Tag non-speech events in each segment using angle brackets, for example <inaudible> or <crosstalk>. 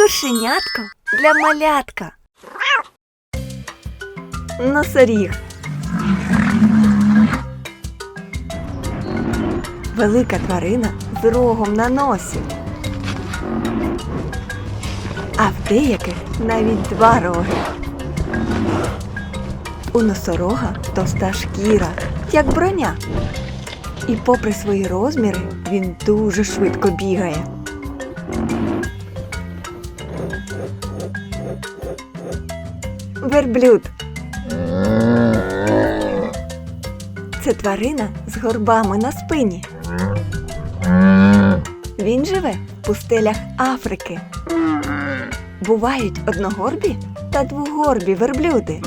Кошенятко для малятка. Носоріг. Велика тварина з рогом на носі. А в деяких навіть два роги. У носорога товста шкіра, як броня. І попри свої розміри він дуже швидко бігає. Верблюд. Це тварина з горбами на спині. Він живе в пустелях Африки. Бувають одногорбі та двогорбі верблюди.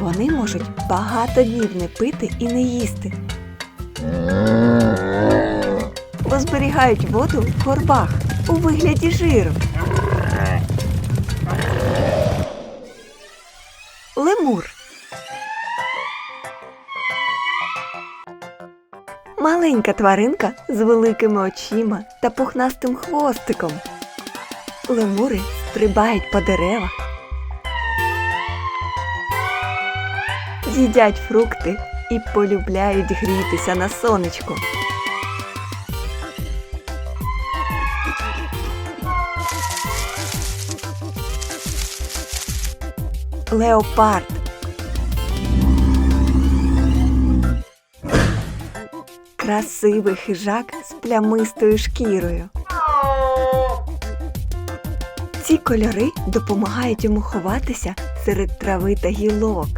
Вони можуть багато днів не пити і не їсти. Бо зберігають воду в горбах у вигляді жиру. Лемур. Маленька тваринка з великими очима та пухнастим хвостиком. Лемури стрибають по деревах, їдять фрукти і полюбляють грітися на сонечку. Леопард. Красивий хижак з плямистою шкірою. Ці кольори допомагають йому ховатися серед трави та гілок.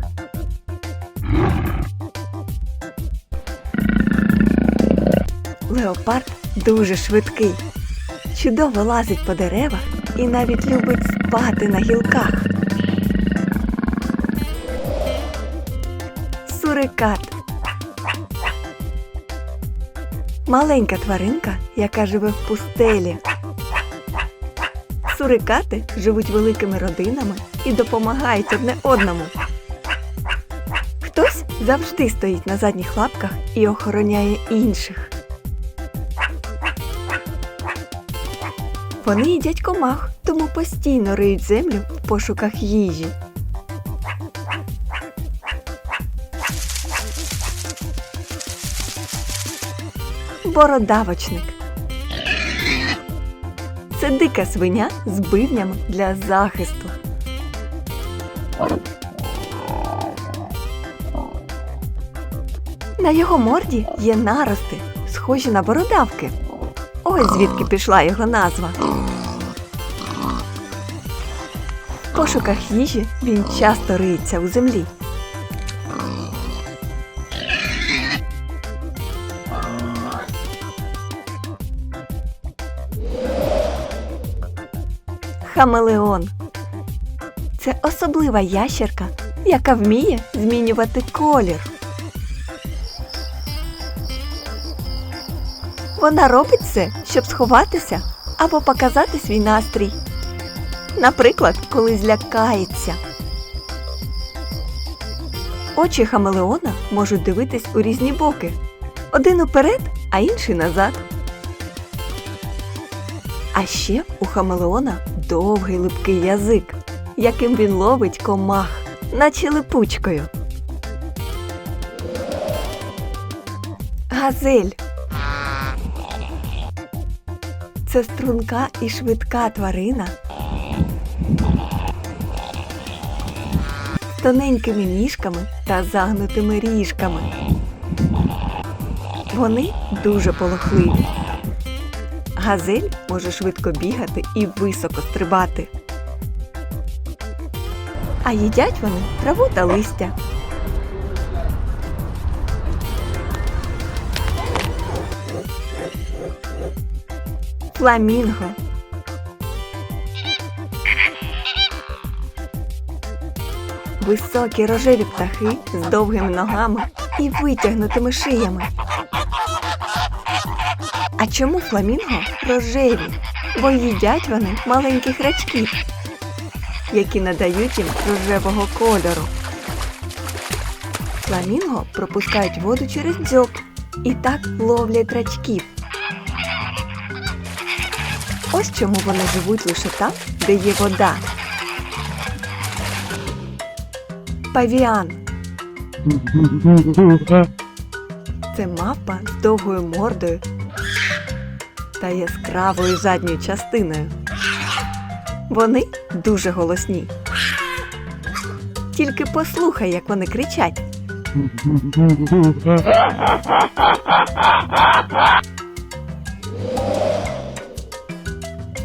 Леопард дуже швидкий, чудово лазить по деревах і навіть любить спати на гілках. Сурикат. Маленька тваринка, яка живе в пустелі. Сурикати живуть великими родинами і допомагають одне одному. Хтось завжди стоїть на задніх лапках і охороняє інших. Вони їдять комах, тому постійно риють землю в пошуках їжі. Бородавочник. Це дика свиня з бивнями для захисту. На його морді є нарости, схожі на бородавки. Ось звідки пішла його назва. В пошуках їжі він часто риється у землі. Хамелеон. Це особлива ящерка, яка вміє змінювати колір. Вона робить це, щоб сховатися або показати свій настрій. Наприклад, коли злякається. Очі хамелеона можуть дивитись у різні боки. Один уперед, а інший назад. А ще у хамелеона довгий липкий язик, яким він ловить комах, наче липучкою. Газель. Це струнка і швидка тварина. Тоненькими ніжками та загнутими ріжками. Вони дуже полохливі. Газель може швидко бігати і високо стрибати. А їдять вони траву та листя. Фламінго. Високі рожеві птахи з довгими ногами і витягнутими шиями. А чому фламінго рожеві? Бо їдять вони маленьких рачків, які надають їм рожевого кольору. Фламінго пропускають воду через дзьоб і так ловлять рачків. Ось чому вони живуть лише там, де є вода. Павіан <laughs> це мавпа з довгою мордою та яскравою задньою частиною. Вони дуже голосні. Тільки послухай, як вони кричать.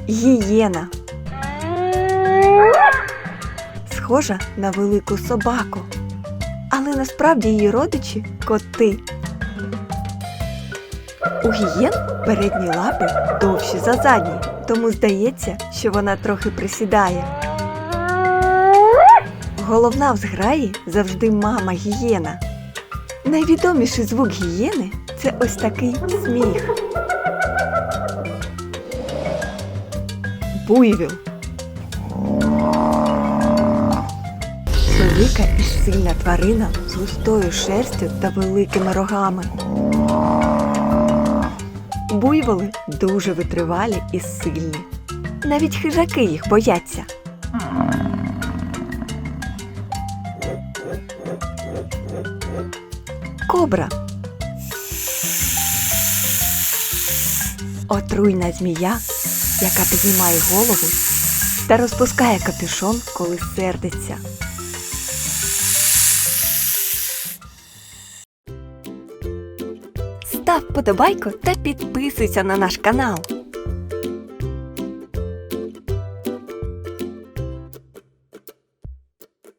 Гієна. Схожа на велику собаку. Але насправді її родичі коти. У гієн передні лапи довші за задні, тому здається, що вона трохи присідає. Головна в зграї завжди мама гієна. Найвідоміший звук гієни це ось такий сміх. Буйвіл. Велика і сильна тварина з густою шерстю та великими рогами. Буйволи дуже витривалі і сильні. Навіть хижаки їх бояться. Кобра. Отруйна змія, яка піднімає голову та розпускає капюшон, коли сердиться. Став подобайку та підписуйся на наш канал.